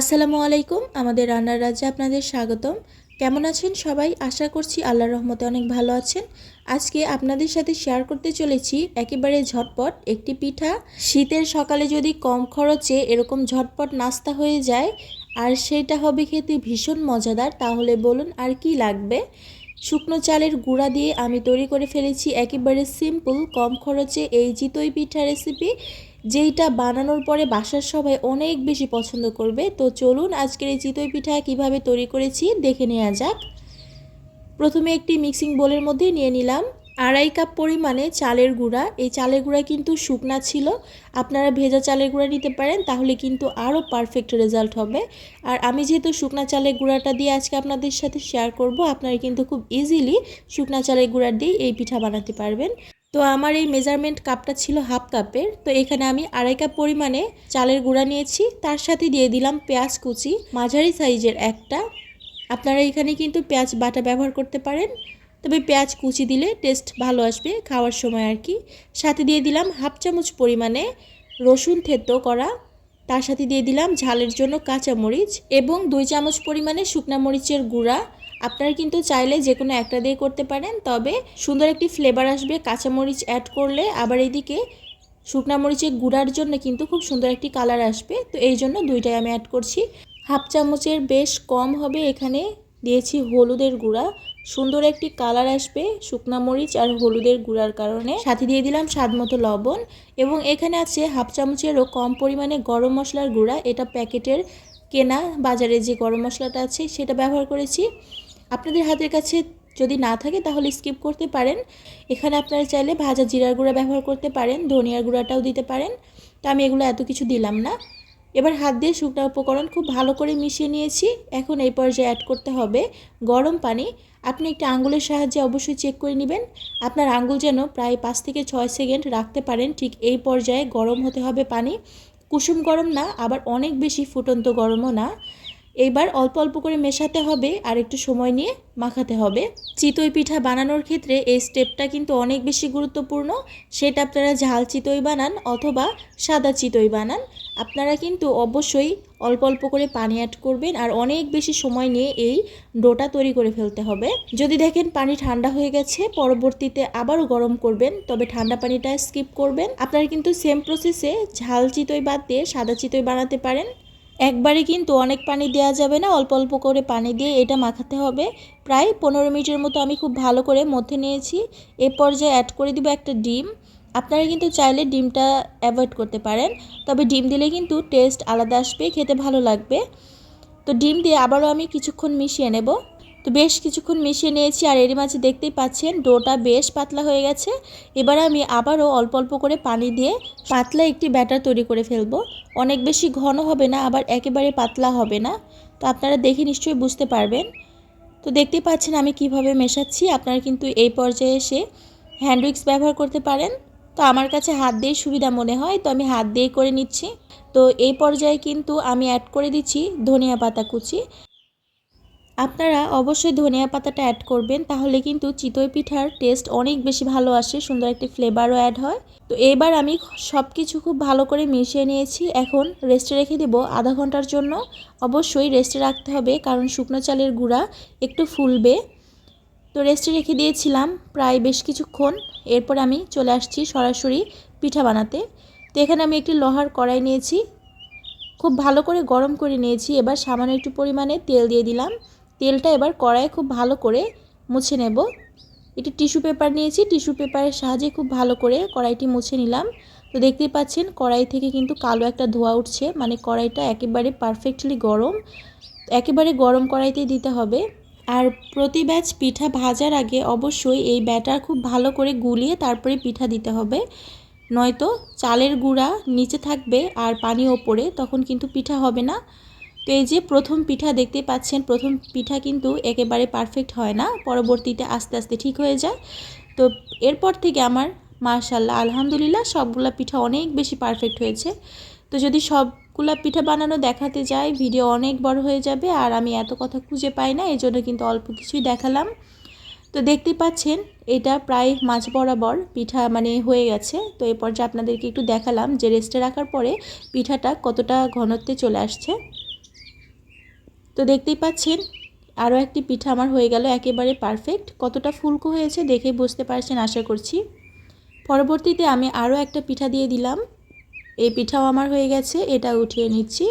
আসসালামু আলাইকুম, আমাদের রান্নার রাজ্যে আপনাদের স্বাগতম। কেমন আছেন সবাই? আশা করছি আল্লাহর রহমতে অনেক ভালো আছেন। আজকে আপনাদের সাথে শেয়ার করতে চলেছি একেবারে ঝটপট একটি পিঠা। শীতের সকালে যদি কম খরচে এরকম ঝটপট নাস্তা হয়ে যায়, আর সেটা হবে খেতে ভীষণ মজাদার, তাহলে বলুন আর কি লাগবে? শুকনো চালের গুঁড়া দিয়ে আমি তৈরি করে ফেলেছি একেবারে সিম্পল কম খরচে এই চিতই পিঠা রেসিপি যেইটা বানানোর পরে বাসার সবাই অনেক বেশি পছন্দ করবে। তো চলুন আজকের এই চিতই পিঠা কীভাবে তৈরি করেছি দেখে নেওয়া যাক। প্রথমে একটি মিক্সিং বোলের মধ্যে নিয়ে নিলাম আড়াই কাপ পরিমাণে চালের গুঁড়া। এই চালের গুঁড়া কিন্তু শুকনা ছিল। আপনারা ভেজা চালের গুঁড়া নিতে পারেন, তাহলে কিন্তু আরও পারফেক্ট রেজাল্ট হবে। আর আমি যেহেতু শুকনা চালের গুঁড়াটা দিয়ে আজকে আপনাদের সাথে শেয়ার করব, আপনারা কিন্তু খুব ইজিলি শুকনা চালের গুঁড়া দিয়ে এই পিঠা বানাতে পারবেন। তো আমার এই মেজারমেন্ট কাপটা ছিল হাফ কাপের তো এখানে আমি আড়াই কাপ পরিমাণে চালের গুঁড়া নিয়েছি। তার সাথে দিয়ে দিলাম পেঁয়াজ কুচি, মাঝারি সাইজের একটা। আপনারা এখানে কিন্তু পেঁয়াজ বাটা ব্যবহার করতে পারেন, তবে পেঁয়াজ কুচি দিলে টেস্ট ভালো আসবে খাওয়ার সময় আর কি। সাথে দিয়ে দিলাম হাফ চামচ পরিমাণে রসুন থেতো করা। তার সাথে দিয়ে দিলাম ঝালের জন্য কাঁচা মরিচ এবং দুই চামচ পরিমাণে শুকনা মরিচের গুঁড়া। আপনারা কিন্তু চাইলে যে কোনো একটা দিয়ে করতে পারেন, তবে সুন্দর একটি ফ্লেভার আসবে, কাঁচামরিচ অ্যাড করলে। আবার এদিকে শুকনা মরিচের গুঁড়ার জন্য কিন্তু খুব সুন্দর একটি কালার আসবে, তো এই জন্য দুইটাই আমি অ্যাড করছি। হাফ চামচের বেশ কম হবে, এখানে দিয়েছি হলুদের গুঁড়া। সুন্দর একটি কালার আসবে শুকনা মরিচ আর হলুদের গুঁড়ার কারণে। সাথে দিয়ে দিলাম স্বাদ মতো লবণ এবং এখানে আছে হাফ চামচেরও কম পরিমাণে গরম মশলার গুঁড়া। এটা প্যাকেটের কেনা বাজারে যে গরম মশলাটা আছে, সেটা ব্যবহার করেছি। আপনাদের হাতের কাছে যদি না থাকে তাহলে স্কিপ করতে পারেন। এখানে আপনারা চাইলে ভাজা জিরার গুঁড়া ব্যবহার করতে পারেন, ধনিয়ার গুঁড়াটাও দিতে পারেন। তো আমি এগুলো এত কিছু দিলাম না। এবার হাত দিয়ে শুকনো উপকরণ খুব ভালো করে মিশিয়ে নিয়েছি। এখন এই পর্যায়ে অ্যাড করতে হবে গরম পানি। আপনি একটা আঙ্গুলের সাহায্যে অবশ্যই চেক করে নেবেন। আপনার আঙ্গুল যেন প্রায় পাঁচ থেকে ছয় সেকেন্ড রাখতে পারেন। ঠিক এই পর্যায়ে গরম হতে হবে পানি। কুসুম গরম না, আবার অনেক বেশি ফুটন্ত গরমও না। এইবার অল্প অল্প করে মেশাতে হবে আর একটু সময় নিয়ে মাখাতে হবে। চিতই পিঠা বানানোর ক্ষেত্রে এই স্টেপটা কিন্তু অনেক বেশি গুরুত্বপূর্ণ। সেটা আপনারা ঝাল চিতই বানান অথবা সাদা চিতই বানান। আপনারা কিন্তু অবশ্যই অল্প অল্প করে পানি অ্যাড করবেন আর অনেক বেশি সময় নিয়ে এই ডোটা তৈরি করে ফেলতে হবে। যদি দেখেন পানি ঠান্ডা হয়ে গেছে, পরবর্তীতে আবারও গরম করবেন, তবে ঠান্ডা পানিটা স্কিপ করবেন। আপনারা কিন্তু সেম প্রসেসে ঝাল চিতই বাদ দিয়ে সাদা চিতই বানাতে পারেন। একবারে কিন্তু অনেক পানি দেওয়া যাবে না, অল্প অল্প করে পানি দিয়ে এটা মাখাতে হবে। প্রায় পনেরো মিনিটের মতো আমি খুব ভালো করে মধ্যে নিয়েছি। এ পর্যায়ে অ্যাড করে দিব একটা ডিম। আপনারা কিন্তু চাইলে ডিমটা অ্যাভয়েড করতে পারেন, তবে ডিম দিলে কিন্তু টেস্ট আলাদা আসবে, খেতে ভালো লাগবে। তো ডিম দিয়ে আবারও আমি কিছুক্ষণ মিশিয়ে নেব। তো বেশ কিছুক্ষণ মিশিয়ে নিয়েছি আর এরই মাঝে দেখতেই পাচ্ছেন ডোটা বেশ পাতলা হয়ে গেছে। এবার আমি আবারও অল্প অল্প করে পানি দিয়ে পাতলা একটি ব্যাটার তৈরি করে ফেলব। অনেক বেশি ঘন হবে না, আবার একেবারে পাতলা হবে না। তো আপনারা দেখে নিশ্চয়ই বুঝতে পারবেন। তো দেখতেই পাচ্ছেন আমি কীভাবে মেশাচ্ছি। আপনারা কিন্তু এই পর্যায়ে এসে হ্যান্ড উইক্স ব্যবহার করতে পারেন। তো আমার কাছে হাত দিয়েই সুবিধা মনে হয়, তো আমি হাত দিয়েই করে নিচ্ছি। তো এই পর্যায়ে কিন্তু আমি অ্যাড করে দিচ্ছি ধনিয়া পাতা কুচি। আপনারা অবশ্যই ধনিয়া পাতাটা অ্যাড করবেন, তাহলে কিন্তু চিতই পিঠার টেস্ট অনেক বেশি ভালো আসে, সুন্দর একটি ফ্লেভারও অ্যাড হয়। তো এবার আমি সব কিছু খুব ভালো করে মিশিয়ে নিয়েছি। এখন রেস্টে রেখে দেবো আধা ঘণ্টার জন্য। অবশ্যই রেস্টে রাখতে হবে, কারণ শুকনো চালের গুঁড়া একটু ফুলবে। তো রেস্টে রেখে দিয়েছিলাম প্রায় বেশ কিছুক্ষণ। এরপর আমি চলে আসছি সরাসরি পিঠা বানাতে। তো এখানে আমি একটি লোহার কড়াই নিয়েছি। খুব ভালো করে গরম করে নিয়েছি। এবার সামান্য একটু পরিমাণে তেল দিয়ে দিলাম। তেলটা এবার কড়াইয়ে খুব ভালো করে মুছে নেব। একটি টিস্যু পেপার নিয়েছি, টিস্যু পেপারের সাহায্যে খুব ভালো করে কড়াইটি মুছে নিলাম। তো দেখতেই পাচ্ছেন, কড়াই থেকে কিন্তু কালো একটা ধোয়া উঠছে মানে কড়াইটা একেবারে পারফেক্টলি গরম। একেবারে গরম কড়াইতেই দিতে হবে। আর প্রতি ব্যাচ পিঠা ভাজার আগে অবশ্যই এই ব্যাটার খুব ভালো করে গুলিয়ে তারপরে পিঠা দিতে হবে। নয়তো চালের গুঁড়া নিচে থাকবে আর পানি ওপরে, তখন কিন্তু পিঠা হবে না। তো এই যে প্রথম পিঠা দেখতে পাচ্ছেন, প্রথম পিঠা কিন্তু একেবারে পারফেক্ট হয় না। পরবর্তীতে আস্তে আস্তে ঠিক হয়ে যায়। তো এরপর থেকে আমার মার্শাল্লাহ আলহামদুলিল্লাহ সবগুলা পিঠা অনেক বেশি পারফেক্ট হয়েছে। তো যদি সবগুলা পিঠা বানানো দেখাতে যাই, ভিডিও অনেক বড় হয়ে যাবে আর আমি এত কথা খুঁজে পাই না, এই জন্য কিন্তু অল্প কিছুই দেখালাম। তো দেখতে পাচ্ছেন, এটা প্রায় মাঝ বরাবর পিঠা মানে হয়ে গেছে। তো এ পর্যায়ে আপনাদেরকে একটু দেখালাম যে রেস্টে রাখার পরে পিঠাটা কতটা ঘনত্বে চলে আসছে। তো দেখতেই পাচ্ছেন, আরও একটি পিঠা আমার হয়ে গেল, একেবারে পারফেক্ট কতটা ফুলকো হয়েছে দেখে বুঝতে পারছেন, আশা করছি। পরবর্তীতে আমি আরও একটা পিঠা দিয়ে দিলাম। এই পিঠাও আমার হয়ে গেছে, এটা উঠিয়ে নিচ্ছি।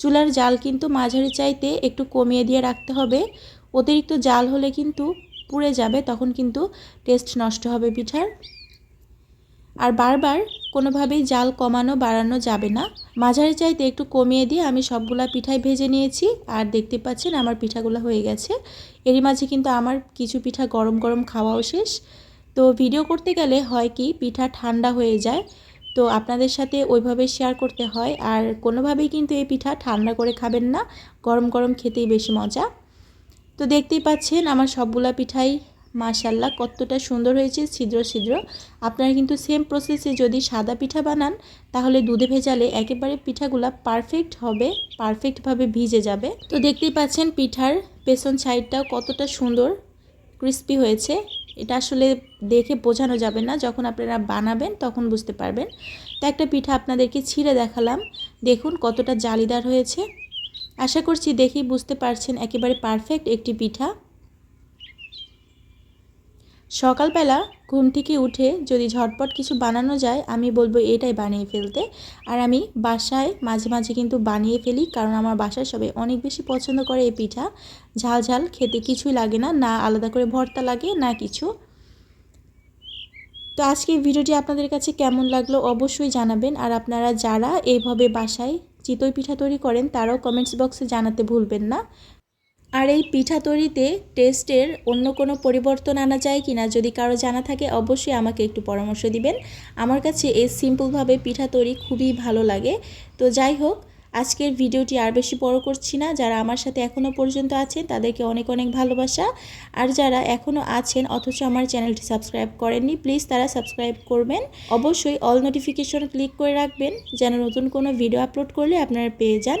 চুলার জাল কিন্তু মাঝারি চাইতে একটু কমিয়ে দিয়ে রাখতে হবে। অতিরিক্ত জাল হলে কিন্তু পুড়ে যাবে, তখন কিন্তু টেস্ট নষ্ট হবে পিঠার। আর বারবার কোনোভাবেই জাল কমানো, বাড়ানো যাবে না। মাঝারি চাইতে একটু কমিয়ে দিয়ে আমি সবগুলা পিঠাই ভেজে নিয়েছি আর দেখতে পাচ্ছেন আমার পিঠাগুলো হয়ে গেছে। এরই মাঝে কিন্তু আমার কিছু পিঠা গরম গরম খাওয়াও শেষ। তো ভিডিও করতে গেলে হয় কি, পিঠা ঠান্ডা হয়ে যায়। তো আপনাদের সাথে ওইভাবে শেয়ার করতে হয় আর কোনোভাবেই কিন্তু এই পিঠা ঠান্ডা করে খাবেন না। গরম গরম খেতেই বেশি মজা। তো দেখতেই পাচ্ছেন আমার সবগুলা পিঠাই মাশাল্লাহ কতটা সুন্দর হয়েছে, ছিদ্র ছিদ্র। আপনারা কিন্তু সেম প্রসেসে যদি সাদা পিঠা বানান, তাহলে দুধে ভেজালে একেবারে পিঠাগুলা পারফেক্ট হবে পারফেক্টভাবে ভিজে যাবে। তো দেখতেই পাচ্ছেন পিঠার পেছন সাইডটাও কতটা সুন্দর ক্রিস্পি হয়েছে। এটা আসলে দেখে বোঝানো যাবে না, যখন আপনারা বানাবেন তখন বুঝতে পারবেন। তো একটা পিঠা আপনাদেরকে ছিঁড়ে দেখালাম। দেখুন কতটা জালিদার হয়েছে। আশা করছি দেখেই বুঝতে পারছেন, একেবারে পারফেক্ট একটি পিঠা। সকালবেলা ঘুম থেকে উঠে যদি ঝটপট কিছু বানানো যায়, আমি বলব এটাই বানিয়ে ফেলতে। আর আমি বাসায় মাঝে মাঝে কিন্তু বানিয়ে ফেলি, কারণ আমার বাসায় সবাই অনেক বেশি পছন্দ করে এই পিঠা। ঝাল ঝাল, খেতে কিছুই লাগে না না আলাদা করে ভর্তা লাগে, না কিছু। তো আজকে ভিডিওটি আপনাদের কাছে কেমন লাগল অবশ্যই জানাবেন, আর আপনারা যারা এইভাবে বাসায় চিতই পিঠা তৈরি করেন, তারাও কমেন্টস বক্সে জানাতে ভুলবেন না। আর এই পিঠা তৈরিতে টেস্টের অন্য কোনো পরিবর্তন আনা যায় কি না যদি কারও জানা থাকে, অবশ্যই আমাকে একটু পরামর্শ দিবেন। আমার কাছে এই সিম্পলভাবে পিঠা তৈরি খুবই ভালো লাগে। তো যাই হোক, আজকের ভিডিওটি আর বেশি বড় করছি না। যারা আমার সাথে এখনও পর্যন্ত আছেন, তাদেরকে অনেক অনেক ভালোবাসা। আর যারা এখনও আছেন, অথচ আমার চ্যানেলটি সাবস্ক্রাইব করেননি, প্লিজ তারা সাবস্ক্রাইব করবেন। অবশ্যই অল নোটিফিকেশন ক্লিক করে রাখবেন, যেন নতুন কোনো ভিডিও আপলোড করলে আপনারা পেয়ে যান।